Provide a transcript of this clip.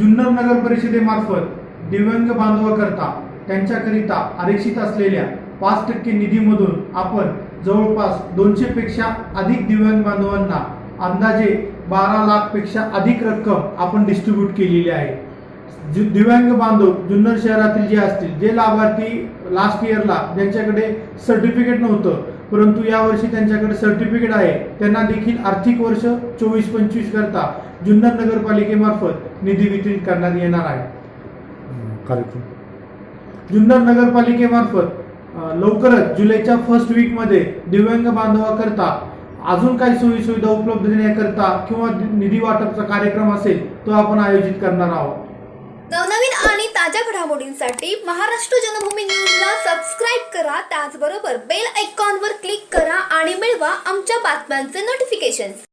नगर परिषदेमार्फत दिव्यांग बांधवाकरता त्यांच्याकरिता आरक्षित असलेल्या पाच टक्के निधीमधून आपण जवळपास दोनशेपेक्षा अधिक दिव्यांग बांधवांना अंदाजे बारा लाखपेक्षा अधिक रक्कम आपण डिस्ट्रीब्यूट केलेली आहे. दिव्यांग बांधव जुन्नर शहरातील जे असतील जे लाभार्थी लास्ट इयरला ज्यांच्याकडे सर्टिफिकेट नव्हतं परंतु यावर्षी त्यांच्याकडे सर्टिफिकेट आहे त्यांना देखील आर्थिक वर्ष चोवीस पंचवीस करता जुन्नर नगरपालिकेमार्फत निधी वितरित करण्यात येणार आहे. कार्यक्रम जुन्नर नगरपालिकेमार्फत लवकरच जुलैच्या फर्स्ट वीकमध्ये दिव्यांग बांधवाकरता अजून काही सोयी सुविधा उपलब्ध देण्याकरता किंवा निधी वाटपचा कार्यक्रम असेल तो आपण आयोजित करणार आहोत. नवनवीन आणि ताज्या घडामोडींसाठी महाराष्ट्र जनभूमी न्यूजला सबस्क्राईब करा. त्याचबरोबर बेल आयकॉनवर क्लिक करा आणि मिळवा आमच्या बातम्यांचे नोटिफिकेशन्स